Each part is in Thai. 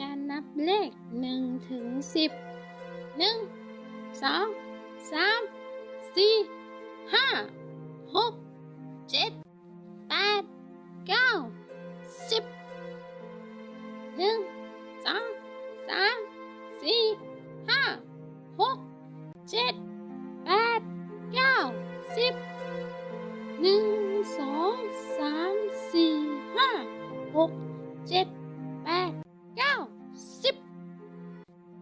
การนับเลข1ถึง10 1 2 3 4 5 6 7 8 9 10 1 2 3 4 5 6 7 8 9 10 1 2 3 4 5 6 7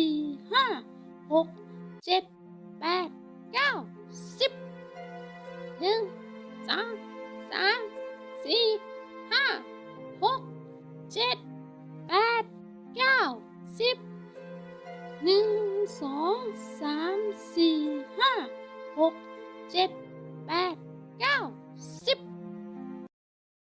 ี่ สี่ห้าหกเจ็ดแปดเก้าสิบหนึ่งสองสามสี่ห้า